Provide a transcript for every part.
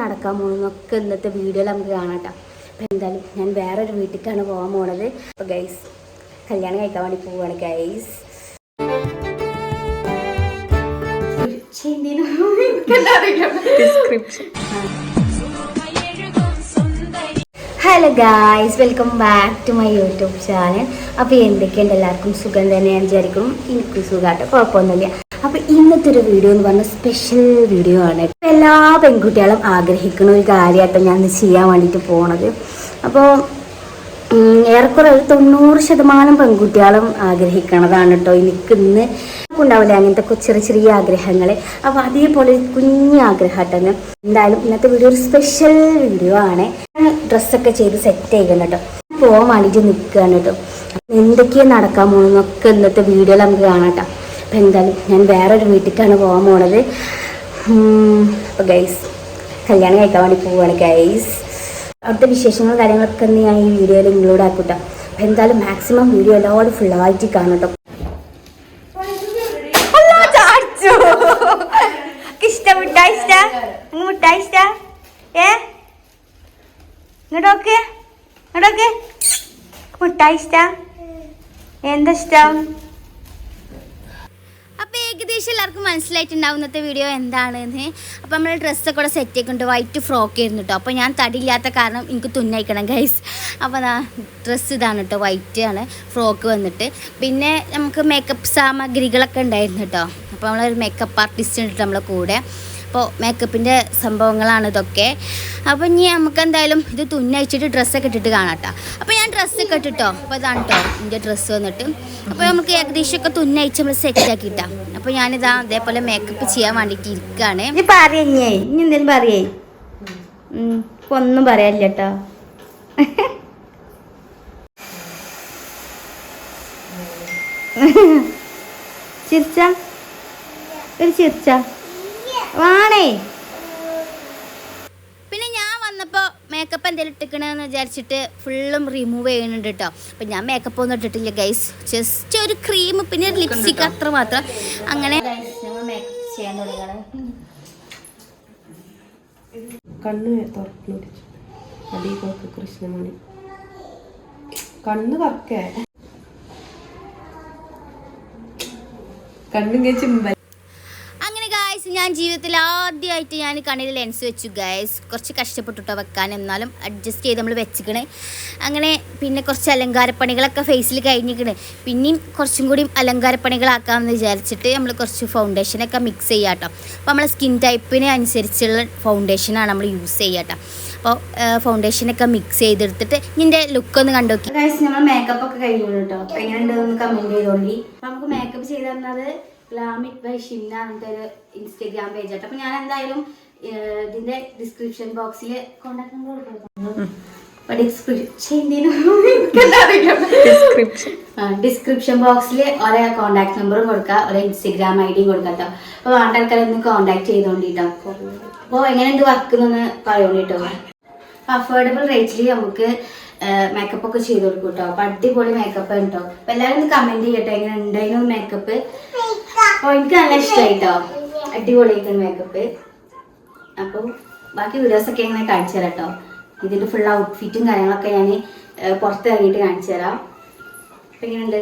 നടക്കാൻ പോകുന്നൊക്കെ ഇന്നത്തെ വീഡിയോയിൽ നമുക്ക് കാണാം കേട്ടോ. അപ്പം എന്തായാലും ഞാൻ വേറൊരു വീട്ടിലേക്കാണ് പോകാൻ പോണത്. അപ്പോൾ ഗൈസ് കല്യാണം കഴിക്കാൻ വേണ്ടി പോവുകയാണ് guys hello guys welcome back to my YouTube channel അപ്പോൾ എന്തൊക്കെയുണ്ട്? എല്ലാവർക്കും സുഖം തന്നെ ഞാൻ വിചാരിക്കും എനിക്ക് സുഖമായിട്ട് കുഴപ്പമൊന്നുമില്ല. അപ്പോൾ ഇന്നത്തെ ഒരു വീഡിയോ എന്ന് പറഞ്ഞ സ്പെഷ്യൽ വീഡിയോ ആണ്. എല്ലാ പെൺകുട്ടികളും ആഗ്രഹിക്കുന്ന ഒരു കാര്യമായിട്ട് ഞാൻ ഇന്ന് ചെയ്യാൻ വേണ്ടിയിട്ട് പോണത്. അപ്പോൾ ഏറെക്കുറെ ഒരു തൊണ്ണൂറ് ശതമാനം പെൺകുട്ടികളും ആഗ്രഹിക്കണതാണ് കേട്ടോ എനിക്ക് ഇന്ന് ഉണ്ടാവില്ല അങ്ങനത്തെ ചെറിയ ചെറിയ ആഗ്രഹങ്ങൾ അപ്പോൾ അതേപോലെ ഒരു കുഞ്ഞു ആഗ്രഹമായിട്ടാണ് എന്തായാലും ഇന്നത്തെ വീഡിയോ ഒരു സ്പെഷ്യൽ വീഡിയോ ആണ്. ഡ്രസ്സൊക്കെ ചെയ്ത് സെറ്റ് ചെയ്യണം കേട്ടോ പോകാൻ വേണ്ടിയിട്ട് നിൽക്കുകയാണ് കേട്ടോ എന്തൊക്കെയാണ് നടക്കാൻ പോകുന്നൊക്കെ ഇന്നത്തെ വീഡിയോ നമുക്ക് കാണാം കേട്ടോ അപ്പോൾ എന്തായാലും ഞാൻ വേറൊരു വീട്ടിലേക്കാണ് പോകാൻ പോണത്. അപ്പോൾ ഗൈസ് കല്യാണം കഴിക്കാൻ വേണ്ടി പോവുകയാണ് ഗൈസ് അവിടുത്തെ വിശേഷങ്ങളും കാര്യങ്ങളൊക്കെ ഒന്ന് ഞാൻ ഈ വീഡിയോയിൽ ഇൻക്ലൂഡ് ആക്കൂട്ടോ. അപ്പം എന്തായാലും മാക്സിമം വീഡിയോ എല്ലാവരും ഫുള്ളായിട്ട് കാണും കേട്ടോ ഇഷ്ട? ഏ? എന്താ ഇഷ്ടം? അപ്പോൾ ഏകദേശം എല്ലാവർക്കും മനസ്സിലായിട്ടുണ്ടാവും ഇന്നത്തെ വീഡിയോ എന്താണെന്ന് അപ്പോൾ നമ്മൾ ഡ്രസ്സൊക്കെ കൂടെ സെറ്റ് ആക്കിയിട്ടുണ്ട് വൈറ്റ് ഫ്രോക്ക് ആയിരുന്നു കേട്ടോ അപ്പോൾ ഞാൻ തടിയില്ലാത്ത കാരണം എനിക്ക് തുന്നയിക്കണം ഗൈസ് അപ്പോൾ അതാ ഡ്രസ്സ് ഇതാണ് കേട്ടോ വൈറ്റ് ആണ്. ഫ്രോക്ക് വന്നിട്ട്. പിന്നെ നമുക്ക് മേക്കപ്പ് സാമഗ്രികളൊക്കെ ഉണ്ടായിരുന്നു കേട്ടോ അപ്പോൾ നമ്മളൊരു മേക്കപ്പ് ആർട്ടിസ്റ്റ് ഉണ്ട് നമ്മളെ കൂടെ. അപ്പോൾ മേക്കപ്പിന്റെ സംഭവങ്ങളാണ് ഇതൊക്കെ. അപ്പോൾ ഇനി നമുക്ക് എന്തായാലും ഇത് തുന്നയച്ചിട്ട് ഡ്രസ്സൊക്കെ ഇട്ടിട്ട് കാണാട്ടോ. അപ്പോൾ ഞാൻ ഡ്രസ്സൊക്കെ ഇട്ടിട്ടോ? അപ്പോൾ ഇതാണ് കേട്ടോ എന്റെ ഡ്രസ്സ് വന്നിട്ട്. അപ്പോൾ നമുക്ക് ഏകദേശമൊക്കെ തുന്നയച്ച് നമ്മൾ സെറ്റ് ഇട്ടാം അപ്പോൾ ഞാനിതാ അതേപോലെ മേക്കപ്പ് ചെയ്യാൻ വേണ്ടിയിട്ട് ഇരിക്കുകയാണ് പറയേ ഇനി എന്തെങ്കിലും പറയേ. ഇപ്പൊ ഒന്നും പറയാനില്ല കേട്ടോ ചിരിച്ച? ഒരു ചിരിച്ച? വാണേ. പിന്നെ ഞാൻ വന്നപ്പോൾ മേക്കപ്പ് എന്തെങ്കിലും ഇട്ടിക്കണമെന്ന് വിചാരിച്ചിട്ട് ഫുള്ളും റിമൂവ് ചെയ്യുന്നുണ്ട് കേട്ടോ അപ്പം ഞാൻ മേക്കപ്പ് ഒന്നും ഇട്ടിട്ടില്ല ഗൈസ് ജസ്റ്റ് ഒരു ക്രീം പിന്നെ ഒരു ലിപ്സ്റ്റിക് അത്ര മാത്രം. അങ്ങനെ ചെയ്യാൻ കണ്ണ് തുറന്നു കൃഷ്ണമണി കണ്ണ് കറക്കേ കണ്ണും കേച്ചുമ്പ അങ്ങനെ ഗായ്സ് ഞാൻ ജീവിതത്തിൽ ആദ്യമായിട്ട് ഞാൻ കണ്ണിൽ ലെൻസ് വെച്ചു ഗൈസ് കുറച്ച് കഷ്ടപ്പെട്ടിട്ടോ വെക്കാൻ. എന്നാലും അഡ്ജസ്റ്റ് ചെയ്ത് നമ്മൾ വെച്ചിക്കണേ. അങ്ങനെ പിന്നെ കുറച്ച് അലങ്കാരപ്പണികളൊക്കെ ഫേസിൽ കഴിഞ്ഞിക്കണ്. പിന്നെയും കുറച്ചും കൂടി അലങ്കാരപ്പണികളാക്കാമെന്ന് വിചാരിച്ചിട്ട് നമ്മൾ കുറച്ച് ഫൗണ്ടേഷനൊക്കെ മിക്സ് ചെയ്യാം കേട്ടോ അപ്പോൾ നമ്മളെ സ്കിൻ ടൈപ്പിനെ അനുസരിച്ചുള്ള ഫൗണ്ടേഷനാണ് നമ്മൾ യൂസ് ചെയ്യുക കേട്ടോ അപ്പോൾ ഫൗണ്ടേഷനൊക്കെ മിക്സ് ചെയ്തെടുത്തിട്ട് ഇതിന്റെ ലുക്ക് ഒന്ന് കണ്ടു നോക്കി നമ്മൾ മേക്കപ്പ് ഒക്കെ കഴിഞ്ഞു കേട്ടോ അപ്പോൾ എങ്ങനെയുണ്ട് ഒന്ന് കമന്റ് ചെയ്തോണ്ടി. നമുക്ക് മേക്കപ്പ് ചെയ്ത് തന്നത് ഗ്ലാമിക് ബൈ ഷിംന എന്നിട്ട് ഒരു ഇൻസ്റ്റഗ്രാം പേജ് ആയിട്ട്. അപ്പൊ ഞാൻ എന്തായാലും ഇതിന്റെ ഡിസ്ക്രിപ്ഷൻ ബോക്സിൽ കോണ്ടാക്ട് നമ്പർ ഡിസ്ക്രിപ്ഷൻ ബോക്സിൽ ഒരേ കോണ്ടാക്ട് നമ്പറും കൊടുക്കുക ഒരേ ഇൻസ്റ്റഗ്രാം ഐ ഡിയും കൊടുക്കാം കേട്ടോ അപ്പൊ വേണ്ട ആൾക്കാരൊന്ന് കോണ്ടാക്ട് ചെയ്തോണ്ടിട്ടോ. അപ്പോൾ എങ്ങനെയുണ്ട് വർക്ക് എന്നൊന്ന് പറയോണ്ടിട്ടോ. അഫോർഡബിൾ റേറ്റിൽ നമുക്ക് മേക്കപ്പ് ഒക്കെ ചെയ്ത് കൊടുക്കും കേട്ടോ അപ്പൊ അടിപൊളി മേക്കപ്പ് കേട്ടോ അപ്പൊ എല്ലാവരും ഒന്ന് കമന്റ് ചെയ്യട്ടോ എങ്ങനെ ഉണ്ടായിരുന്നു മേക്കപ്പ് അപ്പൊ എനിക്ക് നല്ല ഇഷ്ടമായി കേട്ടോ അടിപൊളിയായിട്ടുണ്ട് മേക്കപ്പ് അപ്പോൾ ബാക്കി വീഡിയോസ് ഒക്കെ ഇങ്ങനെ കാണിച്ചു തരാം കേട്ടോ ഇതിന്റെ ഫുൾ ഔട്ട്ഫിറ്റും കാര്യങ്ങളൊക്കെ ഞാൻ പുറത്ത് ഇറങ്ങിയിട്ട് കാണിച്ചു തരാം. അപ്പൊ എങ്ങനെയുണ്ട്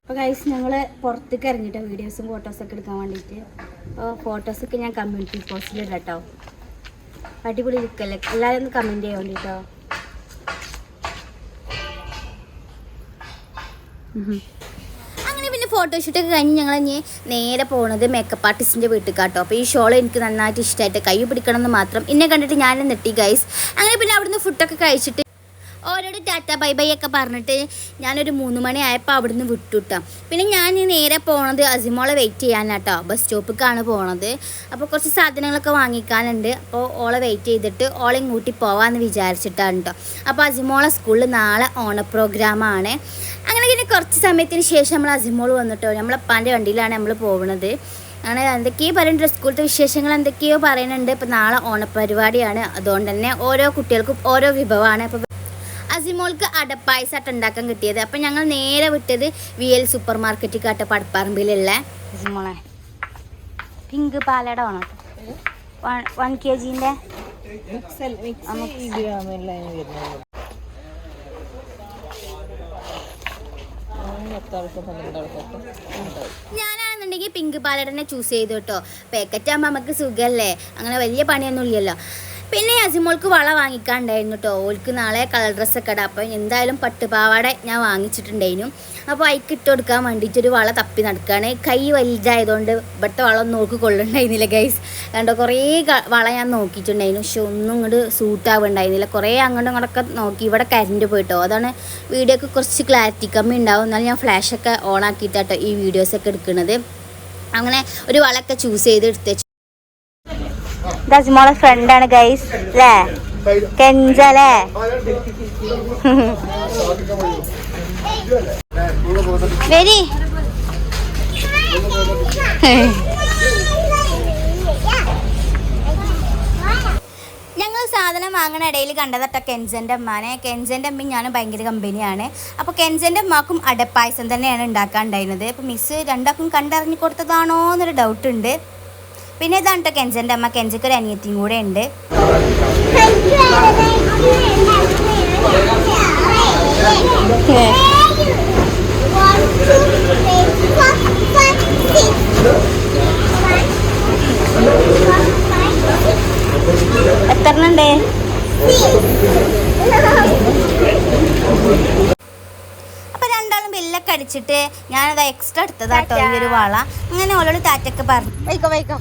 അപ്പോൾ ഗൈസ് ഞങ്ങൾ പുറത്തേക്ക് ഇറങ്ങിയിട്ട് വീഡിയോസും ഫോട്ടോസൊക്കെ എടുക്കാൻ വേണ്ടിയിട്ട്. അപ്പോൾ ഫോട്ടോസൊക്കെ ഞാൻ കമ്മ്യൂണിറ്റി പോസ്റ്റിൽ ഇടാം കേട്ടോ അടിപൊളി ലുക്കല്ലേ എല്ലാവരും ഒന്ന് കമന്റ് ചെയ്യാൻ വേണ്ടിട്ടോ. അങ്ങനെ പിന്നെ ഫോട്ടോഷൂട്ടൊക്കെ കഴിഞ്ഞ് ഞങ്ങൾ ഇനി നേരെ പോണത് മേക്കപ്പ് ആർട്ടിസ്റ്റിന്റെ വീട്ടിൽ കാട്ടോ അപ്പോൾ ഈ ഷോൾ എനിക്ക് നന്നായിട്ട് ഇഷ്ടമായിട്ട് കൈ പിടിക്കണം എന്ന് മാത്രം എന്നെ കണ്ടിട്ട് ഞാൻ നെട്ടി ഗൈസ് അങ്ങനെ പിന്നെ അവിടുന്ന് ഫുഡൊക്കെ കഴിച്ചിട്ട് ഓരോട് ടാറ്റ ബൈ ബൈ ഒക്കെ പറഞ്ഞിട്ട് ഞാനൊരു മൂന്ന് മണി ആയപ്പോൾ അവിടുന്ന് വിട്ടുട്ടാം. പിന്നെ ഞാൻ നേരെ പോണത് അസിമോളെ വെയിറ്റ് ചെയ്യാനാട്ടോ. ബസ് സ്റ്റോപ്പിക്കാണ് പോണത്. അപ്പോൾ കുറച്ച് സാധനങ്ങളൊക്കെ വാങ്ങിക്കാനുണ്ട്. അപ്പോൾ ഓളെ വെയിറ്റ് ചെയ്തിട്ട് ഓളെ കൂട്ടി പോവാമെന്ന് വിചാരിച്ചിട്ടാണ് കേട്ടോ അപ്പോൾ അസിമോളെ സ്കൂളിൽ നാളെ ഓണ പ്രോഗ്രാമാണ് അങ്ങനെ പിന്നെ കുറച്ച് സമയത്തിന് ശേഷം നമ്മൾ അസിമോൾ വന്നിട്ടോ. നമ്മളപ്പാന്റെ വണ്ടിയിലാണ് നമ്മൾ പോകുന്നത് അങ്ങനെ എന്തൊക്കെയോ പറയുന്നുണ്ട് സ്കൂളിലത്തെ വിശേഷങ്ങൾ എന്തൊക്കെയോ പറയുന്നുണ്ട് ഇപ്പം നാളെ ഓണപ്പരിപാടിയാണ് അതുകൊണ്ട് തന്നെ ഓരോ കുട്ടികൾക്കും ഓരോ വിഭവമാണ് അപ്പോൾ അസിമോൾക്ക് അടപ്പായസായിട്ട് ഉണ്ടാക്കാൻ കിട്ടിയത്. അപ്പം ഞങ്ങൾ നേരെ വിട്ടത് വി എൽ സൂപ്പർ മാർക്കറ്റിൽ കാട്ട പടപ്പറമ്പിലുള്ള അസിമോളെ പിങ്ക് പാലട വേണം വൺ കെ ജിന്റെ ഞാനാണെന്നുണ്ടെങ്കിൽ പിങ്ക് പാലടനെ ചൂസ് ചെയ്തു കേട്ടോ. പാക്കറ്റ് ആകുമ്പോൾ നമുക്ക് സുഖമല്ലേ അങ്ങനെ വലിയ പണിയൊന്നും ഇല്ലല്ലോ പിന്നെ അസിമോൾക്ക് വള വാങ്ങിക്കാണ്ടായിരുന്നു കേട്ടോ ഓൾക്ക് നാളെ കളർ ഡ്രസ്സൊക്കെ ഇടാം. അപ്പം എന്തായാലും പട്ടുപാവാട ഞാൻ വാങ്ങിച്ചിട്ടുണ്ടായിരുന്നു. അപ്പോൾ അതിക്ക് ഇട്ട് കൊടുക്കാൻ വേണ്ടിയിട്ടൊരു വള തപ്പി നടക്കുകയാണ് കൈ വലുതായതുകൊണ്ട് ഇവിടുത്തെ വള ഒന്നും നോക്കി കൊള്ളുണ്ടായിരുന്നില്ല ഗൈസ് കണ്ടോ കുറേ വള ഞാൻ നോക്കിയിട്ടുണ്ടായിരുന്നു. പക്ഷെ ഒന്നും ഇങ്ങോട്ട് സൂട്ട് ആവുന്നുണ്ടായിരുന്നില്ല കുറേ അങ്ങോട്ടും ഇങ്ങോട്ടൊക്കെ നോക്കി ഇവിടെ കരണ്ട് പോയിട്ടോ. അതാണ് വീഡിയോക്ക് കുറച്ച് ക്ലാരിറ്റി കമ്മി ഉണ്ടാവും. എന്നാലും ഞാൻ ഫ്ലാഷൊക്കെ ഓൺ ആക്കിയിട്ടാട്ടോ ഈ വീഡിയോസൊക്കെ എടുക്കുന്നത്. അങ്ങനെ ഒരു വളൊക്കെ ചൂസ് ചെയ്ത് എടുത്ത് മോളെ ഫ്രണ്ടാണ് ഗൈസ് അല്ലേ കെഞ്ചല്ലേ വരി. ഞങ്ങൾ സാധനം വാങ്ങണ ഇടയിൽ കണ്ടതട്ട കെൻസന്റെ അമ്മാനെ കെൻസന്റെ അമ്മയും ഞാനും ഭയങ്കര കമ്പനിയാണ്. അപ്പോൾ കെൻസന്റെ അമ്മക്കും അടപ്പായസം തന്നെയാണ് ഉണ്ടാക്കാൻ ഉണ്ടായിരുന്നത് അപ്പോൾ മിസ്സ് രണ്ടാക്കും കണ്ടറിഞ്ഞു കൊടുത്തതാണോ എന്നൊരു ഡൗട്ട് ഉണ്ട്. പിന്നെ ഇതാണ് കെൻസന്റെ അമ്മ. കെഞ്ചക്ക് ഒരു അനിയത്തിയും കൂടെ ഉണ്ട്. അപ്പൊ രണ്ടാളും ബില്ലൊക്കെ അടിച്ചിട്ട് ഞാനത് എക്സ്ട്രാ എടുത്തതാട്ടോ ഈ ഒരു വള. അങ്ങനെ ഓളോട് താറ്റൊക്കെ പറഞ്ഞു. വൈക്കോ വൈക്കോ.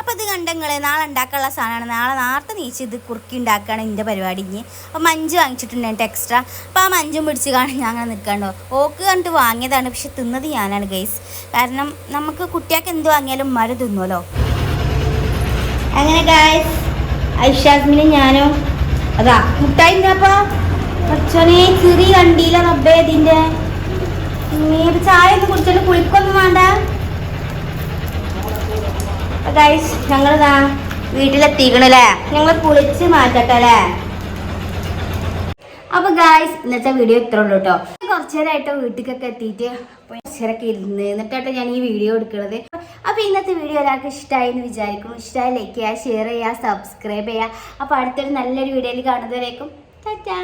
അപ്പോൾ ഇത് കണ്ടങ്ങളെ നാളെ ഉണ്ടാക്കാനുള്ള സാധനമാണ്. നാളെ നേരത്തെ നീച്ച് ഇത് കുറുക്കി ഉണ്ടാക്കുകയാണ് എന്റെ പരിപാടി ഇനി. അപ്പോൾ മഞ്ച് വാങ്ങിച്ചിട്ടുണ്ടായിട്ട് എക്സ്ട്രാ അപ്പോൾ ആ മഞ്ചും പിടിച്ച് കാണാൻ ഞാൻ അങ്ങനെ നിൽക്കാണ്ടോ. ഓക്ക് കണ്ടിട്ട് വാങ്ങിയതാണ് പക്ഷെ തിന്നത് ഞാനാണ് ഗൈസ് കാരണം നമുക്ക് കുട്ടികൾക്ക് എന്ത് വാങ്ങിയാലും മര തിന്നുമല്ലോ അങ്ങനെ ഗൈസ് ഐഷാസ്മിനും ഞാനും അതാ മുട്ടായി അപ്പോൾ അച്ഛനെ ചെറിയ കണ്ടിയില്ല റബ്ബേ ഇതിന്റെ ചായ ഒന്നും കുടിച്ചാലും കുളിക്കൊന്നും വേണ്ട. ഗൈസ് ഞങ്ങളിതാ വീട്ടിലെത്തിക്കണല്ലേ? ഞങ്ങൾ കുളിച്ച് മാറ്റട്ടെ അല്ലേ അപ്പൊ ഗായ്സ് ഇന്നത്തെ വീഡിയോ ഇത്ര ഉള്ളൂ കേട്ടോ കുറച്ചു നേരമായിട്ട് വീട്ടിലേക്കൊക്കെ എത്തിയിട്ട് അപ്പോൾ കുറച്ചേരൊക്കെ ഇരുന്ന് എന്നിട്ടാട്ടോ ഞാൻ ഈ വീഡിയോ എടുക്കുന്നത് അപ്പൊ ഇന്നത്തെ വീഡിയോ എല്ലാവർക്കും ഇഷ്ടമായി എന്ന് വിചാരിക്കും ഇഷ്ടമായി ലൈക്ക് ചെയ്യുക ഷെയർ ചെയ്യുക സബ്സ്ക്രൈബ് ചെയ്യുക. അപ്പൊ അടുത്തൊരു നല്ലൊരു വീഡിയോയിൽ കാണുന്നവരേക്കും ടാറ്റാ